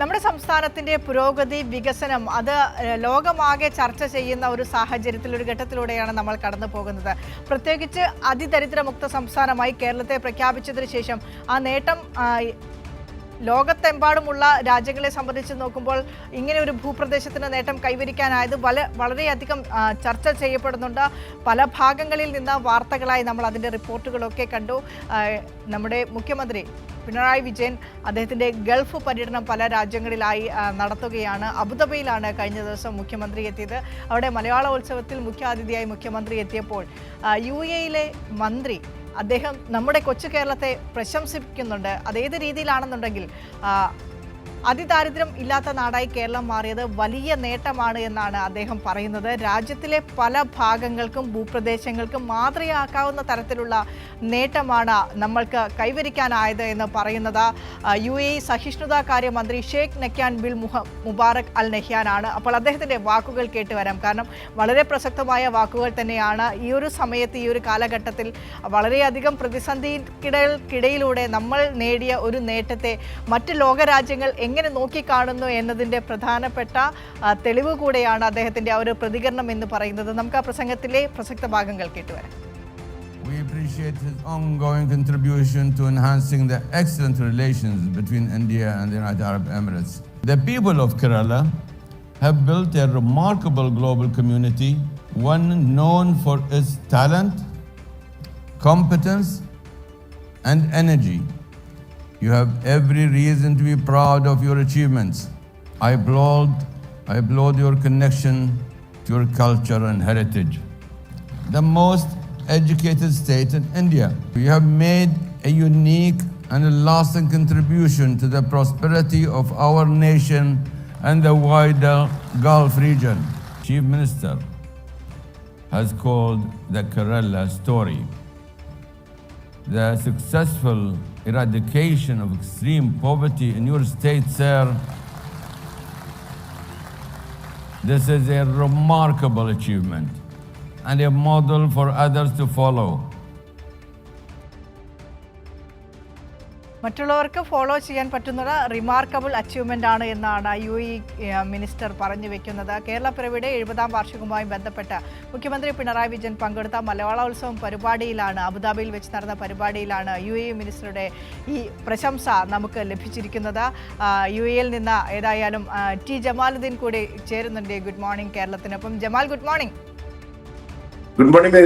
നമ്മുടെ സംസ്ഥാനത്തിന്റെ പുരോഗതി വികസനം അത് ലോകമാകെ ചർച്ച ചെയ്യുന്ന ഒരു സാഹചര്യത്തിൽ ഒരു ഘട്ടത്തിലൂടെയാണ് നമ്മൾ കടന്നു പോകുന്നത്. പ്രത്യേകിച്ച് അതിദരിദ്രമുക്ത സംസ്ഥാനമായി കേരളത്തെ പ്രഖ്യാപിച്ചതിന് ശേഷം ആ നേട്ടം ലോകത്തെമ്പാടുമുള്ള രാജ്യങ്ങളെ സംബന്ധിച്ച് നോക്കുമ്പോൾ ഇങ്ങനെ ഒരു ഭൂപ്രദേശത്തിന് നേട്ടം കൈവരിക്കാനായത് വല വളരെയധികം ചർച്ച ചെയ്യപ്പെടുന്നുണ്ട്. പല ഭാഗങ്ങളിൽ നിന്ന് വാർത്തകളായി നമ്മൾ അതിന്റെ റിപ്പോർട്ടുകളൊക്കെ കണ്ടു. നമ്മുടെ മുഖ്യമന്ത്രി പിണറായി വിജയൻ അദ്ദേഹത്തിന്റെ ഗൾഫ് പര്യടനം പല രാജ്യങ്ങളിലായി നടത്തുകയാണ്. അബുദാബിയിലാണ് കഴിഞ്ഞ ദിവസം മുഖ്യമന്ത്രി എത്തിയത്. അവിടെ മലയാളോത്സവത്തിൽ മുഖ്യാതിഥിയായി മുഖ്യമന്ത്രി എത്തിയപ്പോൾ യു എയിലെ മന്ത്രി അദ്ദേഹം നമ്മുടെ കൊച്ചു കേരളത്തെ പ്രശംസിക്കുന്നുണ്ട് അതേത് രീതിയിലാണെന്നുണ്ടെങ്കിൽ അതിദാരിദ്ര്യം ഇല്ലാത്ത നാടായി കേരളം മാറിയത് വലിയ നേട്ടമാണ് എന്നാണ് അദ്ദേഹം പറയുന്നത്. രാജ്യത്തിലെ പല ഭാഗങ്ങൾക്കും ഭൂപ്രദേശങ്ങൾക്കും മാതൃകയാക്കാവുന്ന തരത്തിലുള്ള നേട്ടമാണ് നമ്മൾക്ക് കൈവരിക്കാനായത് എന്ന് പറയുന്നത്. യു എ സഹിഷ്ണുതാ കാര്യമന്ത്രി ഷെയ്ഖ് നക്യാൻ ബിൽ മുഹ മുബാറക് അൽ നഹ്യാനാണ്. അപ്പോൾ അദ്ദേഹത്തിന്റെ വാക്കുകൾ കേട്ട് വരാം. കാരണം വളരെ പ്രസക്തമായ വാക്കുകൾ തന്നെയാണ് ഈ ഒരു സമയത്ത് ഈ ഒരു കാലഘട്ടത്തിൽ വളരെയധികം പ്രതിസന്ധിക്കിടയിലൂടെ നമ്മൾ നേടിയ ഒരു നേട്ടത്തെ മറ്റ് ലോകരാജ്യങ്ങൾ എങ്ങനെ നോക്കിക്കാണുന്നു എന്നതിന്റെ പ്രധാനപ്പെട്ട തെളിവ് കൂടെയാണ് അദ്ദേഹത്തിന്റെ ആ ഒരു പ്രതികരണം എന്ന് പറയുന്നത് നമുക്ക് ആ പ്രസംഗത്തിലെ പ്രസക്ത ഭാഗങ്ങൾ കേട്ടുവരാം We appreciate his ongoing contribution to enhancing the excellent relations between India and the United Arab Emirates. The people of Kerala have built a remarkable global community, one known for its talent, competence, and energy. You have every reason to be proud of your achievements. I applaud, I applaud your connection to your culture and heritage the most educated state in India. You have made a unique and a lasting contribution to the prosperity of our nation and the wider Gulf region. Chief Minister has called the Kerala story. The successful eradication of extreme poverty in your state, sir, this is a remarkable achievement and a model for others to follow. മറ്റുള്ളവർക്ക് follow ചെയ്യാൻ പറ്റുന്ന remarkable achievement ആണ് എന്നാണ് U E minister പറഞ്ഞു വെക്കുന്നത്. കേരള പിറവിയുടെ എഴുപതാം വാർഷികവുമായി ബന്ധപ്പെട്ട് മുഖ്യമന്ത്രി പിണറായി വിജയൻ പങ്കെടുത്ത മലയാളോത്സവം പരിപാടിയിലാണ് അബുദാബിയിൽ വെച്ച് നടന്ന പരിപാടിയിലാണ് യു എ മിനിസ്റ്ററുടെ ഈ പ്രശംസ നമുക്ക് ലഭിച്ചിരിക്കുന്നത്. യു എയിൽ നിന്ന് ഏതായാലും ടി ജമാലുദ്ദീൻ കൂടി ചേരുന്നുണ്ട്. Good morning കേരളത്തിനൊപ്പം. Jamal good morning good morning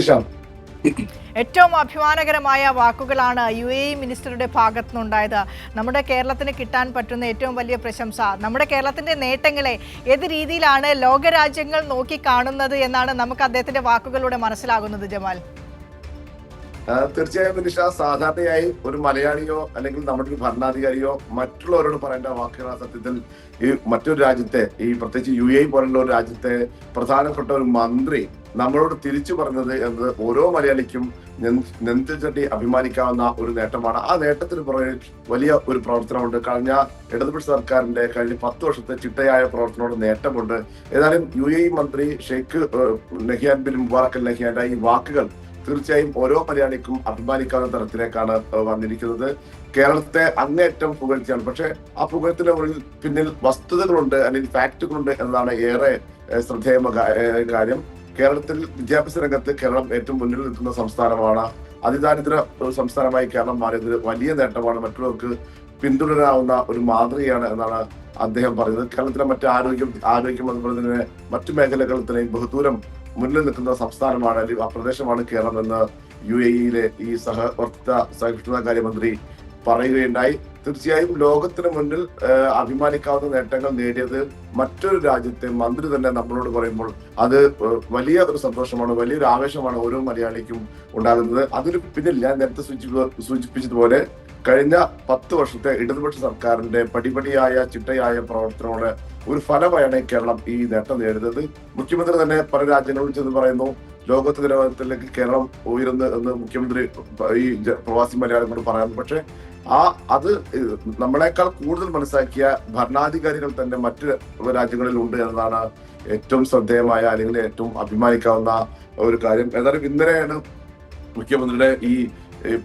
ഏറ്റവും അഭിമാനകരമായ വാക്കുകളാണ് യു എ മിനിസ്റ്ററുടെ ഭാഗത്തുനിന്നുണ്ടായത്. നമ്മുടെ കേരളത്തിന് കിട്ടാൻ പറ്റുന്ന ഏറ്റവും വലിയ പ്രശംസ. നമ്മുടെ കേരളത്തിന്റെ നേട്ടങ്ങളെ ഏത് രീതിയിലാണ് ലോകരാജ്യങ്ങൾ നോക്കി കാണുന്നത് എന്നാണ് നമുക്ക് അദ്ദേഹത്തിന്റെ വാക്കുകളിലൂടെ മനസ്സിലാകുന്നത് ജമാൽ. തീർച്ചയായും മിനിഷ സാധാരണയായി ഒരു മലയാളിയോ അല്ലെങ്കിൽ നമ്മുടെ ഒരു ഭരണാധികാരിയോ മറ്റുള്ളവരോട് പറയേണ്ട വാക്കുകളാണ് സത്യത്തിൽ ഈ മറ്റൊരു രാജ്യത്തെ ഈ പ്രത്യേകിച്ച് യു എ പോലുള്ള ഒരു രാജ്യത്തെ പ്രധാനപ്പെട്ട ഒരു മന്ത്രി നമ്മളോട് തിരിച്ചു പറഞ്ഞത് എന്നത് ഓരോ മലയാളിക്കും നെൻ- ചട്ടി അഭിമാനിക്കാവുന്ന ഒരു നേട്ടമാണ്. ആ നേട്ടത്തിന് പുറകെ വലിയ ഒരു പ്രവർത്തനമുണ്ട്. കഴിഞ്ഞ ഇടതുപക്ഷ സർക്കാരിന്റെ കഴിഞ്ഞ പത്ത് വർഷത്തെ ചിട്ടയായ പ്രവർത്തനോട് നേട്ടമുണ്ട്. ഏതായാലും യു എ മന്ത്രി Sheikh Nahyan bin Mubarak Al നഹിയാന്റെ ഈ വാക്കുകൾ തീർച്ചയായും ഓരോ മലയാളിക്കും അഭിമാനിക്കാവുന്ന തരത്തിലേക്കാണ് വന്നിരിക്കുന്നത്. കേരളത്തെ അങ്ങേറ്റം പുകഴ്ത്തിയാണ്. പക്ഷെ ആ പുകഴ്ത്തിന്റെ മുന്നിൽ പിന്നിൽ വസ്തുതകളുണ്ട് അല്ലെങ്കിൽ ഫാക്ടുകളുണ്ട് എന്നതാണ് ഏറെ ശ്രദ്ധേയ കാര്യം. കേരളത്തിൽ വിദ്യാഭ്യാസ രംഗത്ത് കേരളം ഏറ്റവും മുന്നിൽ നിൽക്കുന്ന സംസ്ഥാനമാണ്. അതിദാരിദ്ര്യ ഒരു സംസ്ഥാനമായി കേരളം മാറിയത് വലിയ നേട്ടമാണ്. മറ്റുള്ളവർക്ക് പിന്തുടരാവുന്ന ഒരു മാതൃകയാണ് എന്നാണ് അദ്ദേഹം പറയുന്നത്. കേരളത്തിലെ മറ്റ് ആരോഗ്യം ആരോഗ്യം അതുപോലെ തന്നെ മറ്റു മേഖലകളിൽ തന്നെയും ബഹുദൂരം മുന്നിൽ നിൽക്കുന്ന സംസ്ഥാനമാണ് അല്ലെങ്കിൽ ആ പ്രദേശമാണ് കേരളം എന്ന് യു എ ഇയിലെ ഈ സഹവർത്ത സഹിഷ്ണുതാ കാര്യമന്ത്രി പറയുകയുണ്ടായി. തീർച്ചയായും ലോകത്തിന് മുന്നിൽ അഭിമാനിക്കാവുന്ന നേട്ടങ്ങൾ നേടിയത് മറ്റൊരു രാജ്യത്തെ മന്ത്രി തന്നെ നമ്മളോട് പറയുമ്പോൾ അത് വലിയ ഒരു സന്തോഷമാണ് വലിയൊരു ആവേശമാണ് ഓരോ മലയാളിക്കും ഉണ്ടാകുന്നത്. അതിന് പിന്നിൽ ഞാൻ നേരത്തെ സൂചിപ്പി- സൂചിപ്പിച്ചതുപോലെ കഴിഞ്ഞ പത്ത് വർഷത്തെ ഇടതുപക്ഷ സർക്കാരിന്റെ പടിപടിയായ ചിട്ടയായ പ്രവർത്തനങ്ങളുടെ ഒരു ഫലമായാണ് കേരളം ഈ നേട്ടം നേടുന്നത്. മുഖ്യമന്ത്രി തന്നെ പല രാജ്യങ്ങളിൽ ചെന്ന് പറയുന്നു ലോകത്ത് നിലവാരത്തിലേക്ക് കേരളം ഉയരുന്നു എന്ന് മുഖ്യമന്ത്രി ഈ പ്രവാസി മലയാളികളോട് പറയാം പക്ഷെ ആ അത് നമ്മളെക്കാൾ കൂടുതൽ മനസ്സിലാക്കിയ ഭരണാധികാരികൾ തന്നെ മറ്റ് രാജ്യങ്ങളിൽ ഉണ്ട് എന്നതാണ് ഏറ്റവും ശ്രദ്ധേയമായ അല്ലെങ്കിൽ ഏറ്റവും അഭിമാനിക്കാവുന്ന ഒരു കാര്യം. ഏതായാലും ഇന്നലെയാണ് മുഖ്യമന്ത്രിയുടെ ഈ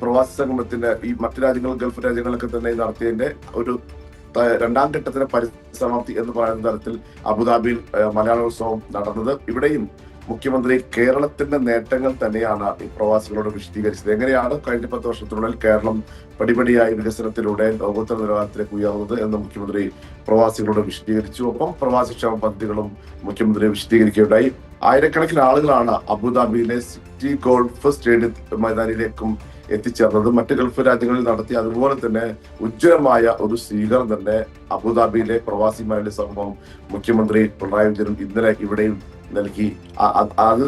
പ്രവാസി സംഗമത്തിന്റെ ഈ മറ്റു രാജ്യങ്ങൾ ഗൾഫ് രാജ്യങ്ങളൊക്കെ തന്നെ നടത്തിയതിന്റെ ഒരു രണ്ടാം ഘട്ടത്തിന്റെ പരിസമാപ്തി എന്ന് പറയുന്ന തരത്തിൽ അബുദാബിയിൽ മലയാളോത്സവം നടന്നത്. ഇവിടെയും മുഖ്യമന്ത്രി കേരളത്തിന്റെ നേട്ടങ്ങൾ തന്നെയാണ് ഈ പ്രവാസികളോട് വിശദീകരിച്ചത്. എങ്ങനെയാണ് കഴിഞ്ഞ പത്ത് വർഷത്തിനുള്ളിൽ കേരളം പടിപടിയായി വികസനത്തിലൂടെ ലോകോത്തര നിലവാരത്തിലേക്ക് ഉയർന്നത് എന്ന് മുഖ്യമന്ത്രി പ്രവാസികളോട് വിശദീകരിച്ചു. ഒപ്പം പ്രവാസി ക്ഷേമ പദ്ധതികളും മുഖ്യമന്ത്രി വിശദീകരിക്കുകയുണ്ടായി. ആയിരക്കണക്കിന് ആളുകളാണ് അബുദാബിയിലെ സിറ്റി ഗോൾഫ് സ്റ്റേഡിയം മൈതാനിയിലേക്കും എത്തിച്ചേർന്നത്. മറ്റ് ഗൾഫ് രാജ്യങ്ങളിൽ നടത്തി അതുപോലെ തന്നെ ഉജ്ജ്വലമായ ഒരു സ്വീകരണം തന്നെ അബുദാബിയിലെ പ്രവാസിമാരുടെ സംഭവം മുഖ്യമന്ത്രി പിണറായി വിജയൻ ഇന്നലെ ഇവിടെയും നൽകി അത്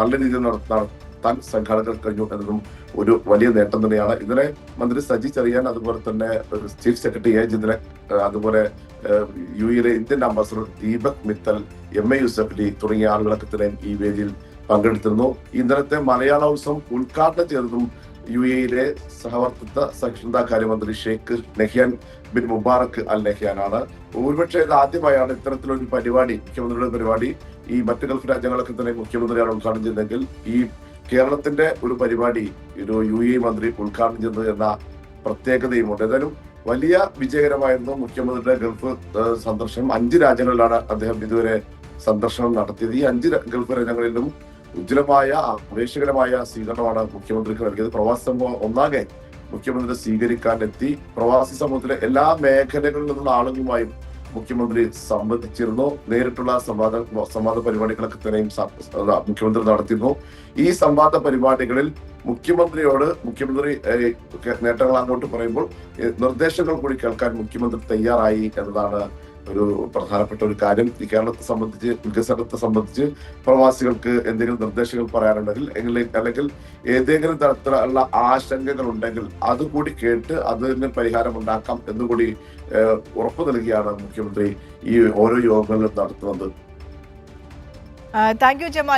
നല്ല രീതിയിൽ നട- നടത്താൻ സംഘാടകർ കഴിഞ്ഞു എന്നതും ഒരു വലിയ നേട്ടം തന്നെയാണ്. ഇതിനെ മന്ത്രി സജി ചെറിയാൻ അതുപോലെ തന്നെ ചീഫ് സെക്രട്ടറി എ ജിന്ദ്രൻ അതുപോലെ യു എയിലെ Indian ambassador Deepak Mittal M A Yusuff Ali തുടങ്ങിയ ആളുകളൊക്കെ തന്നെ ഈ വേദിയിൽ പങ്കെടുത്തിരുന്നു. ഇന്നലത്തെ മലയാളോത്സവം ഉദ്ഘാടനം ചെയ്തതും യു എയിലെ സഹവർത്തിത്വ സഹിഷ്ണുതാ കാര്യമന്ത്രി Sheikh Nahyan bin Mubarak Al നെഹ്യാനാണ് ഒരുപക്ഷെ ഇത് ആദ്യമായാണ് ഇത്തരത്തിലൊരു പരിപാടി മുഖ്യമന്ത്രിയുടെ പരിപാടി. ഈ മറ്റ് ഗൾഫ് രാജ്യങ്ങളൊക്കെ തന്നെ മുഖ്യമന്ത്രിയാണ് ഉദ്ഘാടനം ചെയ്തതെങ്കിൽ ഈ കേരളത്തിന്റെ ഒരു പരിപാടി ഒരു യു എ മന്ത്രി ഉദ്ഘാടനം ചെയ്തത് എന്ന പ്രത്യേകതയുമുണ്ട്. ഏതായാലും വലിയ വിജയകരമായിരുന്നു മുഖ്യമന്ത്രിയുടെ ഗൾഫ് സന്ദർശനം. അഞ്ച് രാജ്യങ്ങളിലാണ് അദ്ദേഹം ഇതുവരെ സന്ദർശനം നടത്തിയത്. ഈ അഞ്ച് ഗൾഫ് രാജ്യങ്ങളിലും ഉജ്ജ്വലമായ ആവേശകരമായ സ്വീകരണമാണ് മുഖ്യമന്ത്രിക്ക് നൽകിയത്. പ്രവാസി സമൂഹം ഒന്നാകെ മുഖ്യമന്ത്രി സ്വീകരിക്കാൻ എത്തി പ്രവാസി സമൂഹത്തിലെ എല്ലാ മേഖലകളിൽ നിന്നുള്ള ആളുകളുമായും മുഖ്യമന്ത്രി സംബന്ധിച്ചിരുന്നു നേരിട്ടുള്ള സംവാദ സംവാദ പരിപാടികളൊക്കെ തന്നെയും മുഖ്യമന്ത്രി നടത്തിയിരുന്നു. ഈ സംവാദ പരിപാടികളിൽ മുഖ്യമന്ത്രിയോട് മുഖ്യമന്ത്രി നേട്ടങ്ങൾ അങ്ങോട്ട് പറയുമ്പോൾ നിർദ്ദേശങ്ങൾ കൂടി കേൾക്കാൻ മുഖ്യമന്ത്രി തയ്യാറായി എന്നതാണ് ഒരു പ്രധാനപ്പെട്ട ഒരു കാര്യം ഈ കേരളത്തെ സംബന്ധിച്ച് വികസനത്തെ സംബന്ധിച്ച് പ്രവാസികൾക്ക് എന്തെങ്കിലും നിർദ്ദേശങ്ങൾ പറയാനുണ്ടെങ്കിൽ അല്ലെങ്കിൽ ഏതെങ്കിലും തരത്തിലുള്ള ആശങ്കകൾ ഉണ്ടെങ്കിൽ അതുകൂടി കേട്ട് അതിന് പരിഹാരം ഉണ്ടാക്കാം എന്നുകൂടി ഉറപ്പ് നൽകിയാണ് മുഖ്യമന്ത്രി ഈ ഓരോ യോഗങ്ങളിലും നടത്തുന്നത്. Thank you Jamal